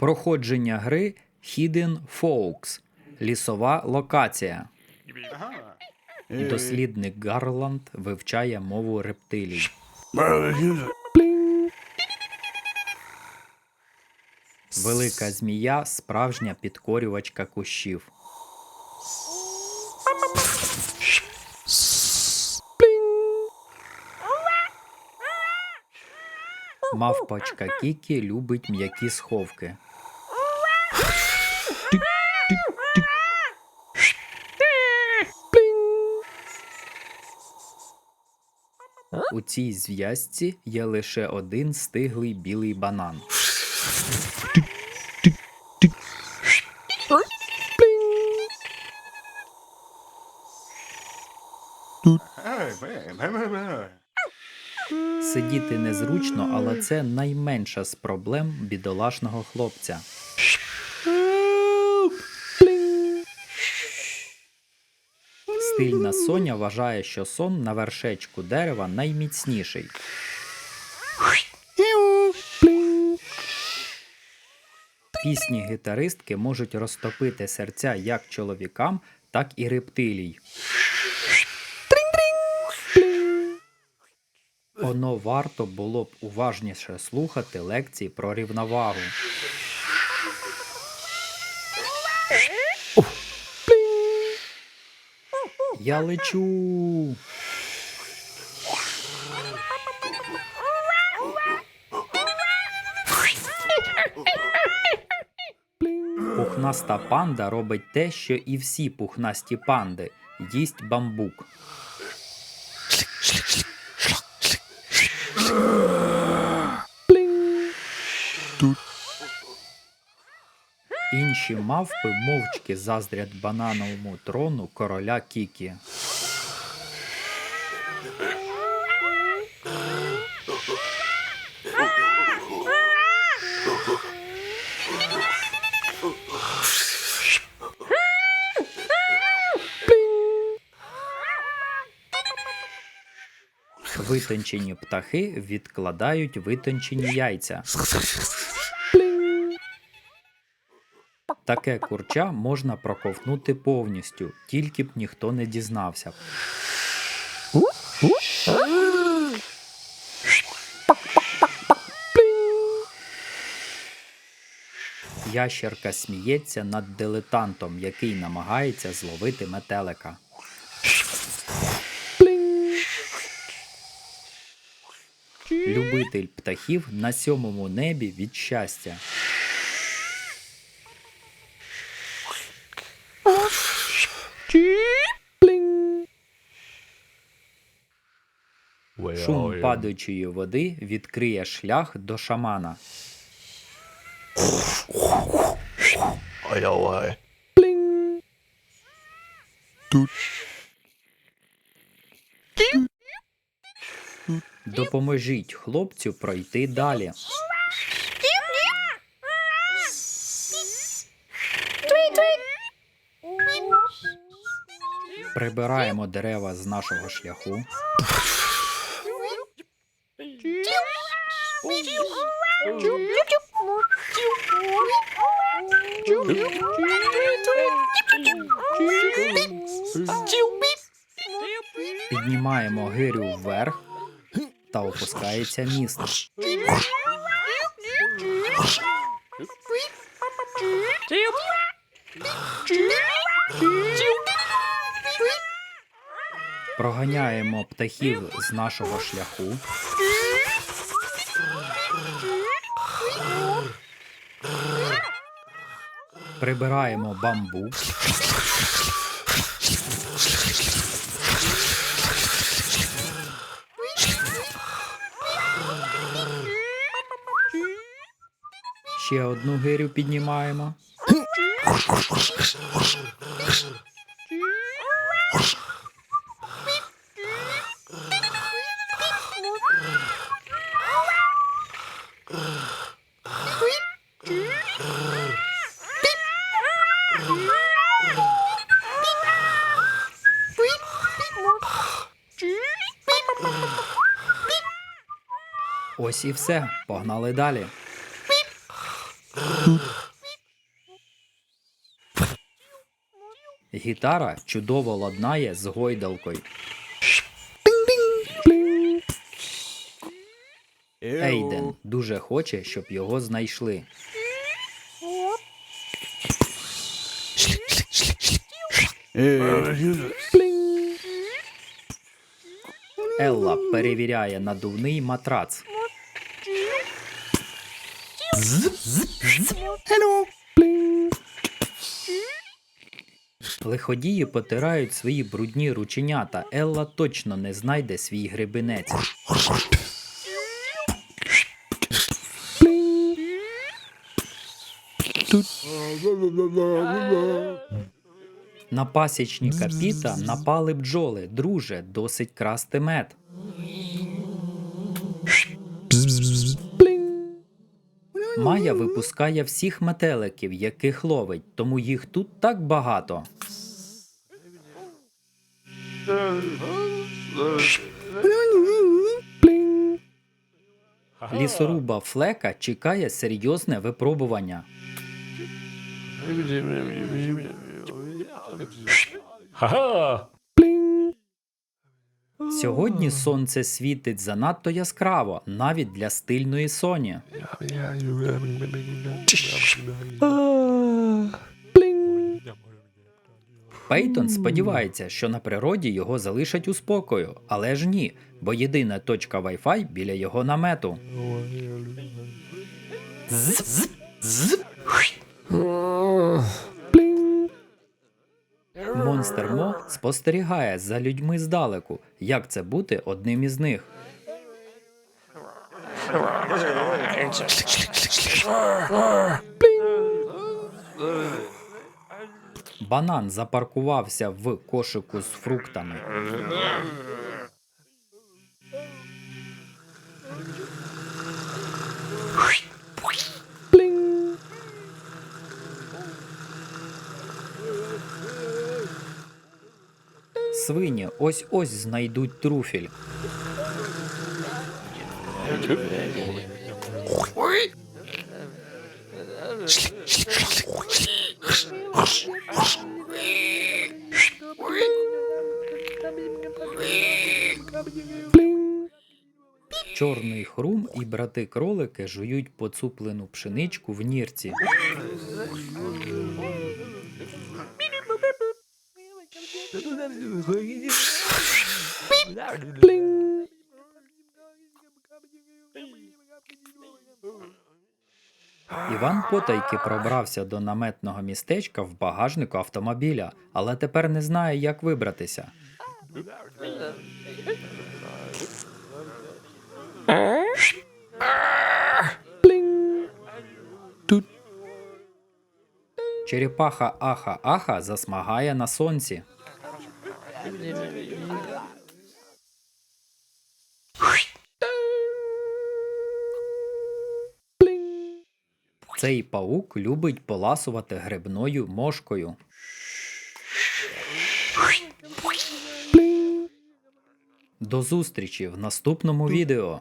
Проходження гри Hidden Folks. Лісова локація. Дослідник Гарланд вивчає мову рептилій. Велика змія справжня підкорювачка кущів. Мавпочка Кікі любить м'які сховки. У цій зв'язці є лише один стиглий білий банан. Сидіти незручно, але це найменша з проблем бідолашного хлопця. Стильна Соня вважає, що сон на вершечку дерева найміцніший. Пісні гітаристки можуть розтопити серця як чоловікам, так і рептилій. Оно варто було б уважніше слухати лекції про рівновагу. Я лечу. Пухнаста панда робить те, що і всі пухнасті панди їсть бамбук. Інші мавпи мовчки заздрять банановому трону короля Кікі. Витончені птахи відкладають витончені яйця. Таке курча можна проковтнути повністю, тільки б ніхто не дізнався. Ящерка сміється над дилетантом, який намагається зловити метелика. Любитель птахів на сьомому небі від щастя. Шум падаючої води відкриє шлях до шамана. Допоможіть хлопцю пройти далі. Прибираємо дерева з нашого шляху. Піднімаємо гирю вверх та опускається міст. Проганяємо птахів з нашого шляху. Прибираємо бамбук. Ще одну гирю піднімаємо. Ось і все. Погнали далі. Гітара чудово ладнає з гойдалкою. Ейден дуже хоче, щоб його знайшли. Елла перевіряє надувний матрац. Лиходії потирають свої брудні рученята. Елла точно не знайде свій гребенець. На пасічника Піта напали бджоли. Друже, досить красти мед. Майя випускає всіх метеликів, яких ловить, тому їх тут так багато. Лісоруба Флека чекає серйозне випробування. Ха-ха! Сьогодні сонце світить занадто яскраво, навіть для стильної соні. Пейтон сподівається, що на природі його залишать у спокою, але ж ні, бо єдина точка Wi-Fi біля його намету. Монстер Мо спостерігає за людьми здалеку, як це бути одним із них. Банан запаркувався в кошику з фруктами. Свині ось ось знайдуть труфіль. Чорний хрум і брати кролики жують поцуплену пшеничку в нірці. Іван потайки пробрався до наметного містечка в багажнику автомобіля, але тепер не знає, як вибратися. Черепаха аха-аха засмагає на сонці. Цей паук любить поласувати грибною мошкою. До зустрічі в наступному відео.